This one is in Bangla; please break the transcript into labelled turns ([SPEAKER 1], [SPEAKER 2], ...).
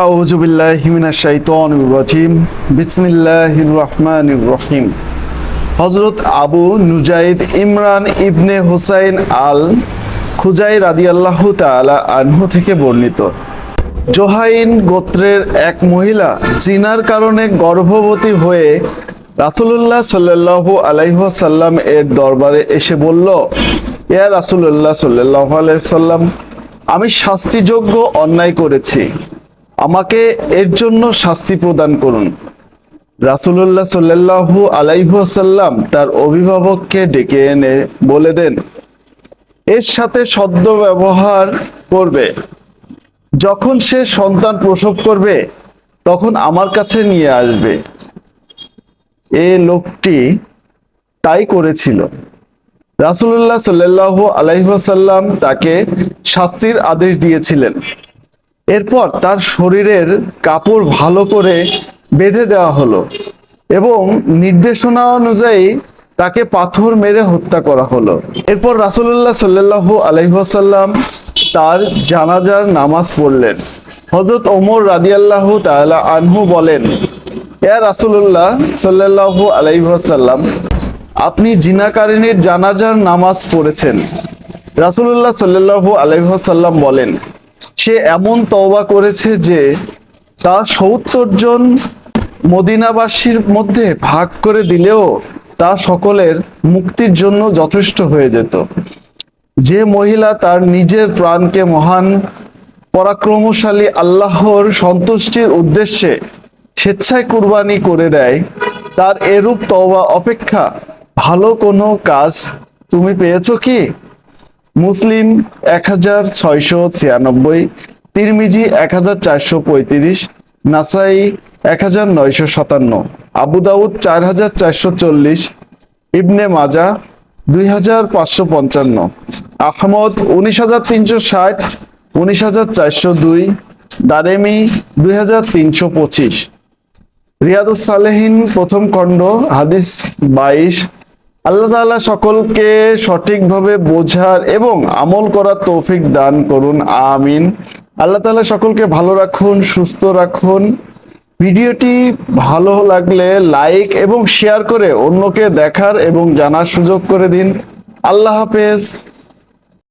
[SPEAKER 1] আউযু বিল্লাহি মিনাশ শাইতানির রাজিম। বিসমিল্লাহির রহমানির রহিম। হযরত আবু নুজাইদ ইমরান ইবনে হুসাইন আল খুজাই রাদিয়াল্লাহু তাআলা আনহু থেকে বর্ণিত। জোহাইন গোত্রের এক মহিলা জিনার কারণে গর্ভবতী হয়ে রাসূলুল্লাহ সাল্লাল্লাহু আলাইহি ওয়াসাল্লাম এর দরবারে এসে বলল, ইয়া রাসূলুল্লাহ সাল্লাল্লাহু আলাইহি সাল্লাম আমি শাস্তিযোগ্য অন্যায় করেছি। আমাকে এর জন্য শাস্তি প্রদান করুন। রাসূলুল্লাহ সাল্লাল্লাহু আলাইহি ওয়াসাল্লাম তার অভিভাবককে ডেকে এনে বলে দেন, এর সাথে সদ্য ব্যবহার করবে। যখন সে সন্তান প্রসব করবে, তখন আমার কাছে নিয়ে আসবে। এ লোকটি তাই করেছিল। রাসূলুল্লাহ সাল্লাল্লাহু আলাইহি ওয়াসাল্লাম তাকে শাস্তির আদেশ দিয়েছিলেন। এরপর তার শরীরের কাপড় ভালো করে বেঁধে দেওয়া হলো এবং নির্দেশনা অনুযায়ী তাকে পাথর মেরে হত্যা করা হলো। এরপর রাসূলুল্লাহ সাল্লাল্লাহু আলাইহি ওয়াসাল্লাম তার জানাজার নামাজ পড়লেন। হযরত ওমর রাদিয়াল্লাহু তাআলা আনহু বলেন ইয়া রাসুল্লাহ সাল্লাল্লাহু আলাইহি ওয়াসাল্লাম, আপনি জিনাকারিনীর জানাজার নামাজ পড়েছেন। রাসূলুল্লাহ সাল্লাল্লাহু আলাইহি ওয়াসাল্লাম বলেন সে এমন তওবা করেছে যে তা সত্তর জন মদিনাবাসীর মধ্যে ভাগ করে দিলেও তা সকলের মুক্তির জন্য যথেষ্ট হয়ে যেত। যে মহিলা তার নিজের প্রাণকে মহান, পরাক্রমশালী আল্লাহর সন্তুষ্টির উদ্দেশ্যে স্বেচ্ছায় কুরবানি করে দেয়, তার এরূপ তওবা অপেক্ষা ভালো কোনো কাজ তুমি পেয়েছ কি? মুসলিম এক হাজার ছয়শো ছিয়ানব্বই, তিরমিজি এক হাজার চারশো পঁয়ত্রিশ, নাসাই এক হাজার নয়শো সাতান্ন, আবু দাউদ চার হাজার চারশো চল্লিশ, ইবনে মাজা দুই হাজার পাঁচশো পঞ্চান্ন, আহমদ উনিশ হাজার তিনশো ষাট, উনিশ হাজার চারশো দুই, দারেমি দুই হাজার তিনশো পঁচিশ। রিয়াদুস সালেহিন প্রথম খণ্ড, হাদিস বাইশ আল্লাহ তাআলা সকলকে সঠিকভাবে বোঝার এবং আমল করার তৌফিক দান করুন, আমিন। আল্লাহ তাআলা সকলকে ভালো রাখুন, সুস্থ রাখুন। ভিডিওটি ভালো লাগলে লাইক এবং শেয়ার করে অন্যকে দেখার এবং জানার সুযোগ করে দিন। আল্লাহ হাফেজ।